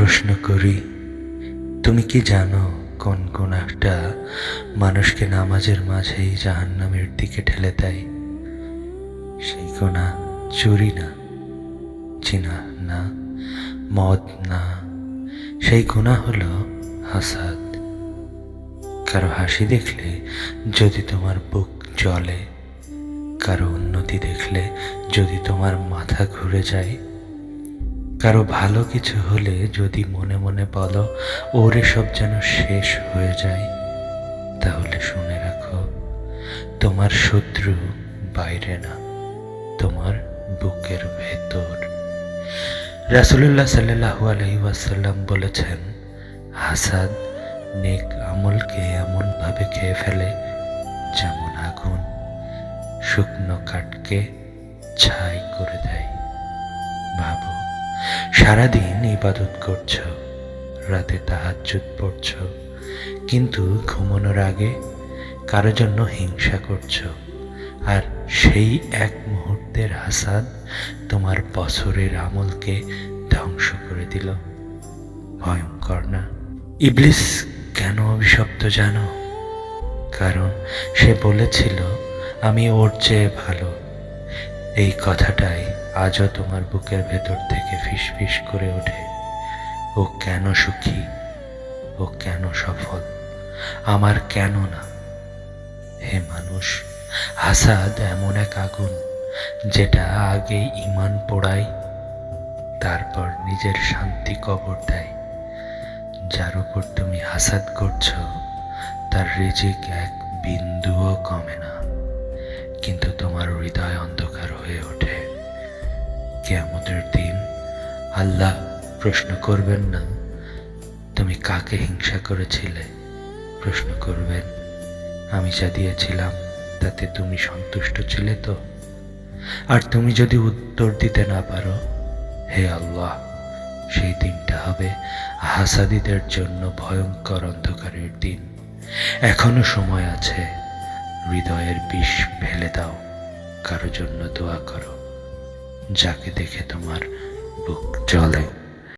প্রশ্ন করি, তুমি কি জানো কোন গুণাহটা মানুষকে নামাজের মাঝেই জাহান্নামের দিকে ঠেলে দেয়? সেই গুণা চুরি না চিনা না, মদ না, সেই গুণা হলো হাসাদ। কারও হাসি দেখলে যদি তোমার বুক জ্বলে, কারও উন্নতি দেখলে যদি তোমার মাথা ঘুরে যায় কারও ভালো কিছু হলে যদি মনে মনে বলো, ওর সব যেন শেষ হয়ে যায়। তাহলে শুনে রাখো, তোমার শত্রু বাইরে না, তোমার বুকের ভেতর। রাসুলুল্লাহ সাল্লাহু আলহি ওয়াসাল্লাম বলেছেন, হাসাদ নেক আমলকে এমনভাবে খেয়ে ফেলে যেমন আগুন শুকনো কাঠকে ছাই করে দেয়। সারাদিন ইবাদত করছ, রাতে তাহাজ্জুদ পড়ছো, কিন্তু ঘুমানোর আগে কারও জন্য হিংসা করছ, আর সেই এক মুহূর্তের হাসাদ তোমার বছরের আমলকে ধ্বংস করে দিল। ভয়ঙ্কর না? ইবলিস, কেন অভিশপ্ত জানো? কারণ সে বলেছিল, আমি ওর চেয়ে ভালো। এই কথাটাই আজও তোমার বুকের ভেতর থেকে ফিস করে ওঠে। ও কেন সুখী? ও কেন সফল? আমার কেন না? হে মানুষ, হাসাদ এমন এক আগুন যেটা আগে ইমান পোড়ায়, তারপর নিজের শান্তি কবর দেয়। যার উপর তুমি হাসাদ করছ, তার রিজিক এক বিন্দুও কমে না। কিন্তু তোমার হৃদয় অন্ধকার হয়ে ওঠে। কেয়ামতের দিন আল্লাহ প্রশ্ন করবেন না, তুমি কাকে হিংসা করেছিলে? প্রশ্ন করবেন, আমি যা দিয়েছিলাম, তাতে তুমি সন্তুষ্ট ছিলে তো? আর তুমি যদি উত্তর দিতে না পারো, হে আল্লাহ, সেই দিনটা হবে হাসাদিদের জন্য ভয়ঙ্কর অন্ধকারের দিন। এখনও সময় আছে, হৃদয়ের বিষ ফেলে দাও, কারও জন্য দোয়া করো। যাকে দেখে তোমার বুক জ্বলে।